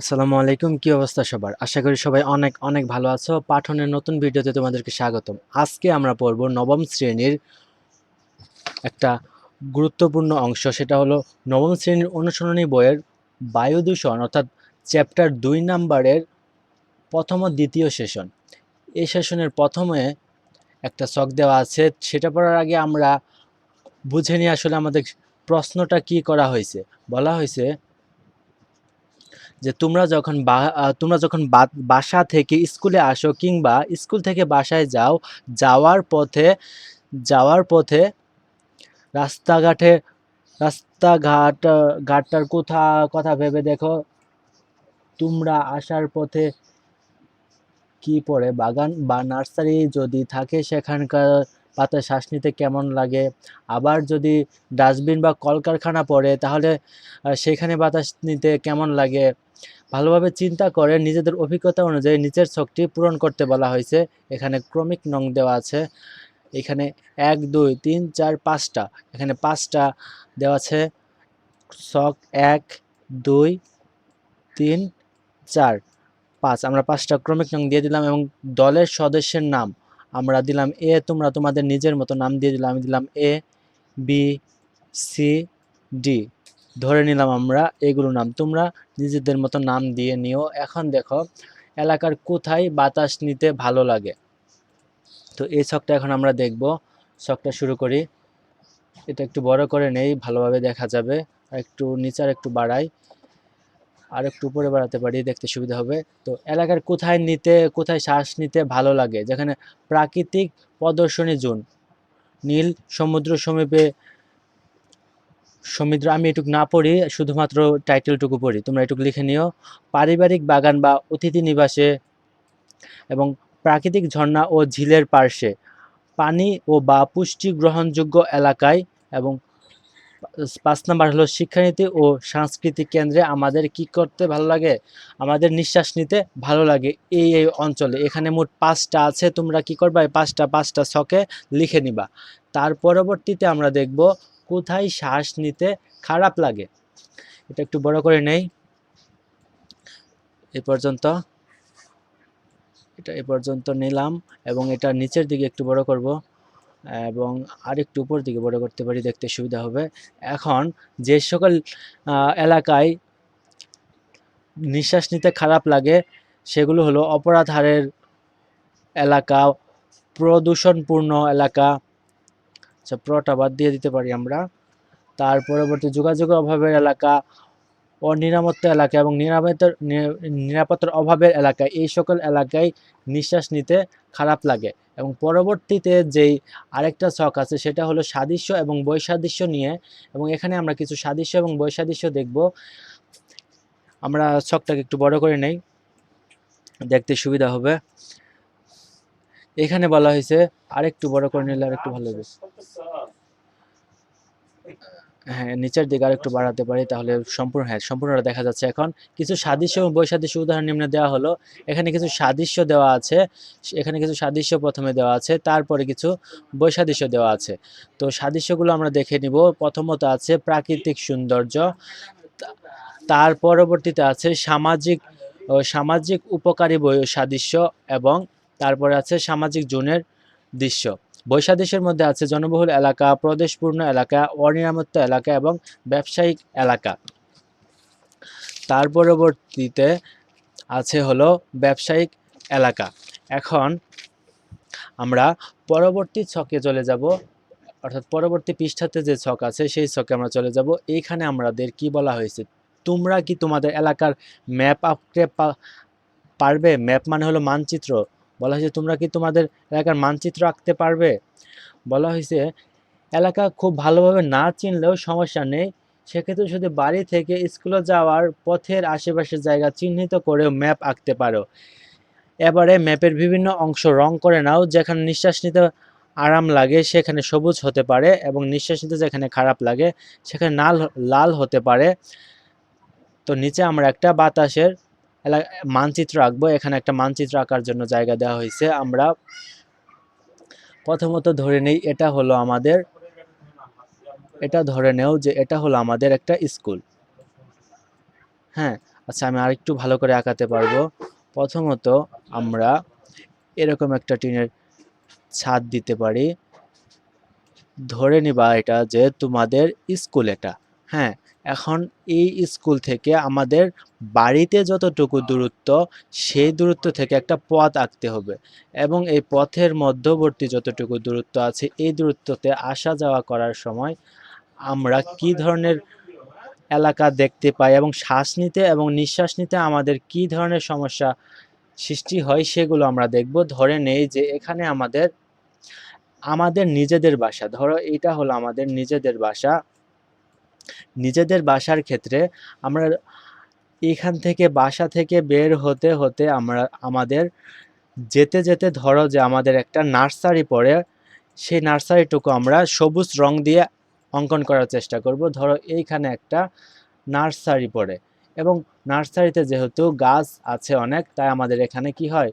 আসসালামু আলাইকুম, কি অবস্থা সবার? আশা করি সবাই অনেক অনেক ভালো আছো। পাঠনের নতুন ভিডিওতে তোমাদেরকে স্বাগতম। আজকে আমরা পড়ব নবম শ্রেণির একটা গুরুত্বপূর্ণ অংশ, সেটা হলো নবম শ্রেণির অনুসরণী বইয়ের বায়ু দূষণ অর্থাৎ চ্যাপ্টার দুই নাম্বারের প্রথম ও দ্বিতীয় সেশন। এই সেশনের প্রথমে একটা শখ দেওয়া আছে, সেটা পড়ার আগে আমরা বুঝে নিয়ে আসলে আমাদের প্রশ্নটা কি করা হয়েছে। বলা হয়েছে যে তোমরা যখন বা- তোমরা যখন বাসা থেকে স্কুলে আসো কিংবা স্কুল থেকে বাসায় যাও, যাওয়ার পথে যাওয়ার পথে রাস্তাঘাটে, রাস্তাঘাট ঘাটটার কোথা, কথা ভেবে দেখো। তোমরা আসার পথে কি পড়ে? বাগান বা নার্সারি যদি থাকে সেখানকার পাতা শ্বাস নিতে কেমন লাগে? আবার যদি ডাস্টবিন বা কলকারখানা পড়ে, তাহলে সেখানে বাতাস নিতে কেমন লাগে? ভালোভাবে চিন্তা করে নিজেদের অভিজ্ঞতা অনুযায়ী নিচের ছকটি পূরণ করতে বলা হয়েছে। এখানে ক্রমিক নং দেওয়া আছে। এখানে এক, দুই, তিন, চার, পাঁচটা। এখানে পাঁচটা দেওয়া আছে। ছক এক, দুই, তিন, চার, পাঁচ। আমরা পাঁচটা ক্রমিক নং দিয়ে দিলাম এবং দলের সদস্যের নাম। আমরা দিলাম এ তোমরা তোমাদের নিজের মতো নাম দিয়ে দিলাম আমি দিলাম এ বি সি ডি ধরে নিলাম আমরা এগুলো নাম। তোমরা নিজেদের মতো নাম দিয়ে নিও। এখন দেখো, এলাকার কোথায় বাতাস নিতে ভালো লাগে? তো এই ছকটা এখন আমরা দেখব। ছকটা শুরু করি। এটা একটু বড় করে নেই, ভালোভাবে দেখা যাবে। একটু নিচে আর একটু বাড়াই। আর একটু উপরে বাড়াতে পারি, দেখতে সুবিধা হবে। তো এলাকার কোথায় নিতে, কোথায় শ্বাস নিতে ভালো লাগে? যেখানে প্রাকৃতিক প্রদর্শনী জোন, নীল সমুদ্র সমীপে, সমুদ্র আমি এটুকু না পড়ি, শুধুমাত্র টাইটেলটুকু পড়ি। তোমরা এটুকু লিখে নিও। পারিবারিক বাগান বা অতিথি নিবাসে এবং প্রাকৃতিক ঝর্ণা ও ঝিলের পার্শ্বে পানি ও বা পুষ্টি গ্রহণযোগ্য এলাকায় এবং পাঁচ নাম্বার হলো শিক্ষানীতি ও সাংস্কৃতিক কেন্দ্রে আমাদের কি করতে ভালো লাগে? আমাদের নিঃশ্বাস নিতে ভালো লাগে এই এই অঞ্চলে। এখানে মোট পাঁচটা আছে, তোমরা কি করবা? পাঁচটা পাঁচটা ছকে লিখে নিবা। তার পরবর্তীতে আমরা দেখব কোথায় শ্বাস নিতে খারাপ লাগে। এটা একটু বড় করে নেই। এ পর্যন্ত। এটা এ পর্যন্ত নিলাম এবং এটা নিচের দিকে একটু বড় করব। এবং আরেকটু উপর দিকে বড় করতে পারি, দেখতে সুবিধা হবে। এখন যে সকল এলাকায় নিঃশ্বাস নিতে খারাপ লাগে, সেগুলো হলো অপরাধ হারের এলাকা, প্রদূষণপূর্ণ এলাকা। আচ্ছা প্রটা বাদ দিয়ে দিতে পারি আমরা। তার পরবর্তী যোগাযোগের অভাবের এলাকা অনিরাপত্তা এলাকা এবং নিরাপত্তার নিরাপত্তার অভাবের এলাকা। এই সকল এলাকায় নিঃশ্বাস নিতে খারাপ লাগে। এবং পরবর্তীতে যেই আরেকটা ছক আছে সেটা হলো সাদৃশ্য এবং বৈসাদৃশ্য নিয়ে। এবং এখানে আমরা কিছু সাদৃশ্য এবং বৈসাদৃশ্য দেখব। আমরা ছকটাকে একটু বড় করে নেই। দেখতে সুবিধা হবে। এখানে বলা হয়েছে আরেকটু বড় করে নিলে আরেকটু ভালো হবে। নিচের দিকে আরেকটু বাড়াতে পারি, তাহলে সম্পূর্ণ হ্যাঁ সম্পূর্ণটা দেখা যাচ্ছে এখন। কিছু সাদৃশ্য এবং বৈসাদৃশ্য উদাহরণ নিম্নে দেওয়া হলো। এখানে কিছু সাদৃশ্য দেওয়া আছে, এখানে কিছু সাদৃশ্য প্রথমে দেওয়া আছে, তারপরে কিছু বৈসাদৃশ্য দেওয়া আছে। তো সাদৃশ্যগুলো আমরা দেখে নিব। প্রথমত আছে প্রাকৃতিক সৌন্দর্য তার পরবর্তীতে আছে সামাজিক সামাজিক উপকারী সাদৃশ্য এবং তারপরে আছে সামাজিক জোনের দৃশ্য। বৈসাদৃশ্যের মধ্যে আছে জনবহুল এলাকা, প্রদেশপূর্ণ এলাকা অনিরাপত্তা এলাকা এবং ব্যবসায়িক এলাকা। তার পরবর্তীতে আছে হলো ব্যবসায়িক এলাকা। এখন আমরা পরবর্তী ছকে চলে যাব, অর্থাৎ পরবর্তী পৃষ্ঠাতে যে ছক আছে, সেই ছকে আমরা চলে যাব। এইখানে আমাদের কি বলা হয়েছে? তোমরা কি তোমাদের এলাকার ম্যাপ আঁকতে পা- পারবে? ম্যাপ মানে হলো মানচিত্র। বলা হয়েছে, তোমরা কি তোমাদের এলাকার মানচিত্র আঁকতে পারবে? বলা হয়েছে, এলাকা খুব ভালোভাবে না চিনলেও সমস্যা নেই। সেক্ষেত্রে শুধু বাড়ি থেকে স্কুলে যাওয়ার পথের আশেপাশের জায়গা চিহ্নিত করেও ম্যাপ আঁকতে পারো। এবারে ম্যাপের বিভিন্ন অংশ রং করে নাও, যেখানে নিঃশ্বাস নিতে আরাম লাগে, সেখানে সবুজ হতে পারে এবং নিঃশ্বাস নিতে যেখানে খারাপ লাগে, সেখানে লাল লাল হতে পারে। তো নিচে আমরা একটা বাতাসের মানচিত্র আঁকবো। এখানে একটা মানচিত্র আঁকার জন্য জায়গা দেওয়া হয়েছে। আমরা প্রথমত ধরে নেই, এটা হলো আমাদের, এটা ধরে নেও যে এটা হলো আমাদের একটা স্কুল। হ্যাঁ আচ্ছা আমি আরেকটু ভালো করে আঁকাতে পারব। প্রথমত আমরা এরকম একটা টিনের ছাদ দিতে পারি। ধরে নিবা এটা যে তোমাদের স্কুল এটা। হ্যাঁ এখন এই স্কুল থেকে আমাদের বাড়িতে যতটুকু দূরত্ব, সেই দূরত্ব থেকে একটা পথ আঁকতে হবে। এবং এই পথের মধ্যবর্তী যতটুকু দূরত্ব আছে, এই দূরত্বতে আসা যাওয়া করার সময় আমরা কি ধরনের এলাকা দেখতে পাই এবং শ্বাস নিতে এবং নিঃশ্বাস নিতে আমাদের কি ধরনের সমস্যা সৃষ্টি হয় সেগুলো আমরা দেখব। ধরে নেই যে এখানে আমাদের আমাদের নিজেদের বাসা। ধরো এটা হলো আমাদের নিজেদের বাসা। নিজেদের বাসার ক্ষেত্রে আমরা এখান থেকে বাসা থেকে বের হতে হতে আমরা, আমাদের যেতে যেতে ধরো যে আমাদের একটা নার্সারি পড়ে, সেই নার্সারিটুকু আমরা সবুজ রং দিয়ে অঙ্কন করার চেষ্টা করব। ধরো এইখানে একটা নার্সারি পড়ে এবং নার্সারিতে যেহেতু গাছ আছে অনেক, তাই আমাদের এখানে কি হয়?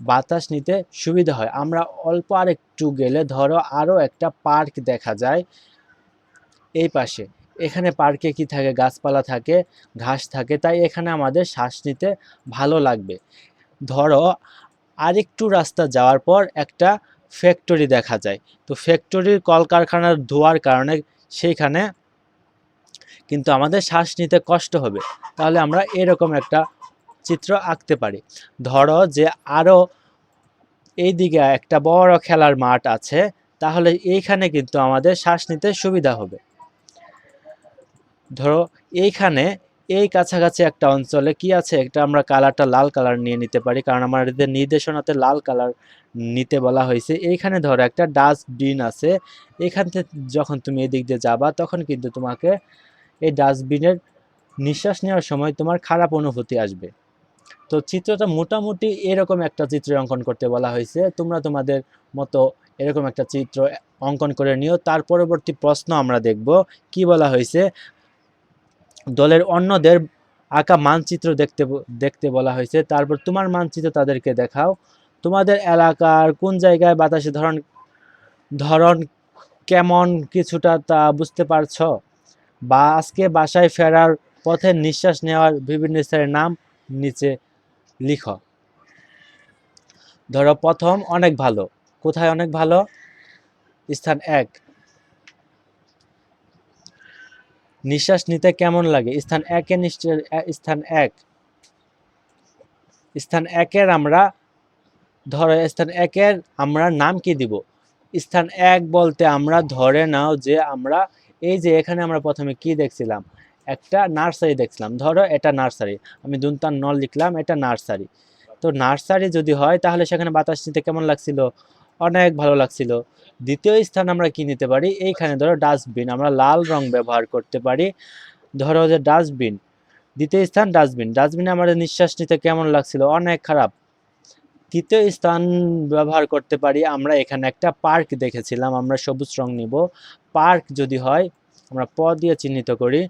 বাতাস নিতে সুবিধা হয়। আমরা অল্প আর একটু গেলে ধরো আরও একটা পার্ক দেখা যায় এই পাশে। এখানে পার্কে কি থাকে? গাছপালা থাকে, ঘাস থাকে, তাই এখানে আমাদের শ্বাস নিতে ভালো লাগবে। ধরো, আরেকটু রাস্তা যাওয়ার পর একটা ফ্যাক্টরি দেখা যায়। তো ফ্যাক্টরির কলকারখানার ধোয়ার কারণে সেইখানে কিন্তু আমাদের শ্বাস নিতে কষ্ট হবে। তাহলে আমরা এরকম একটা চিত্র আঁকতে পারি। ধরো যে আরও এইদিকে একটা বড় খেলার মাঠ আছে, তাহলে এইখানে কিন্তু আমাদের শ্বাস নিতে সুবিধা হবে। ধরো, এইখানে এই কাছাকাছি একটা অঞ্চলে কি আছে? একটা আমরা কালারটা লাল কালার নিয়ে নিতে পারি, কারণ আমাদের নির্দেশনাতে লাল কালার নিতে বলা হয়েছে। এইখানে ধরো, একটা ডাস্টবিন আছে, এখান থেকে যখন তুমি এদিক দিয়ে যাবা, তখন কিন্তু তোমাকে এই ডাস্টবিনের নিঃশ্বাস নেওয়ার সময় তোমার খারাপ অনুভূতি আসবে। তো চিত্রটা মোটামুটি এরকম একটা চিত্র অঙ্কন করতে বলা হয়েছে। তোমরা তোমাদের মতো এরকম একটা চিত্র অঙ্কন করে নিও। তার পরবর্তী প্রশ্ন আমরা দেখব। কি বলা হয়েছে? দলের অন্যদের আঁকা মানচিত্র দেখতে দেখতে বলা হয়েছে। তারপর তোমার মানচিত্র তাদেরকে দেখাও। তোমাদের এলাকার কোন জায়গায় বাতাসের ধরন ধরন কেমন কিছুটা তা বুঝতে পারছ? বা আজকে বাসায় ফেরার পথে নিঃশ্বাস নেওয়ার বিভিন্ন স্থানের নাম নিচে লিখো। ধরো, প্রথম অনেক ভালো। কোথায় অনেক ভালো? স্থান এক। নিঃশ্বাস নিতে কেমন লাগে? স্থান একে নিশ্চয় স্থান এক। স্থান একের আমরা, ধরো, স্থান একের আমরা নাম কি দিব? স্থান এক বলতে আমরা ধরে নাও যে আমরা, এই যে এখানে আমরা প্রথমে কি দেখছিলাম? একটা নার্সারি দেখছিলাম। ধরো এটা নার্সারি। আমি দুনতান ন লিখলাম, এটা নার্সারি। তো নার্সারি যদি হয় তাহলে সেখানে বাতাস নিতে কেমন লাগছিল? অনেক ভালো লাগছিল। দ্বিতীয় স্থান আমরা কি নিতে পারি? এইখানে ধরো ডাস্টবিন, আমরা লাল রং ব্যবহার করতে পারি। ধরো যে ডাস্টবিন, দ্বিতীয় স্থান ডাস্টবিন। ডাস্টবিনে আমাদের নিঃশ্বাস নিতে কেমন লাগছিল? অনেক খারাপ। তৃতীয় স্থান ব্যবহার করতে পারি আমরা, এখানে একটা পার্ক দেখেছিলাম, আমরা সবুজ রং নিব। পার্ক যদি হয়, আমরা প দিয়ে চিহ্নিত করি।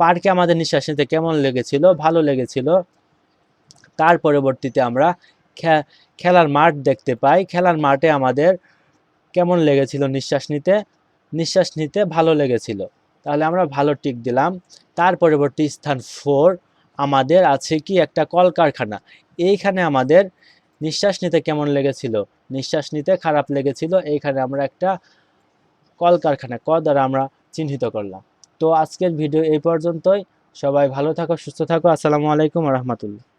পার্কে আমাদের নিঃশ্বাস নিতে কেমন লেগেছিল? ভালো লেগেছিল। তার পরবর্তীতে আমরা খেলার মাঠ দেখতে পাই। খেলার মাঠে আমাদের কেমন লেগেছিল নিঃশ্বাস নিতে? নিঃশ্বাস নিতে ভালো লেগেছিল। তাহলে আমরা ভালো টিক দিলাম। তার পরবর্তী স্থান ফোর। আমাদের আছে কি একটা কলকারখানা। এইখানে আমাদের নিঃশ্বাস নিতে কেমন লেগেছিল? নিঃশ্বাস নিতে খারাপ লেগেছিল। এইখানে আমরা একটা কলকারখানা, ক দ্বারা আমরা চিহ্নিত করলাম। তো আজকের ভিডিও এই পর্যন্তই। সবাই ভালো থাকো, সুস্থ থাকো। আসসালামু আলাইকুম রহমতুল্লাহ।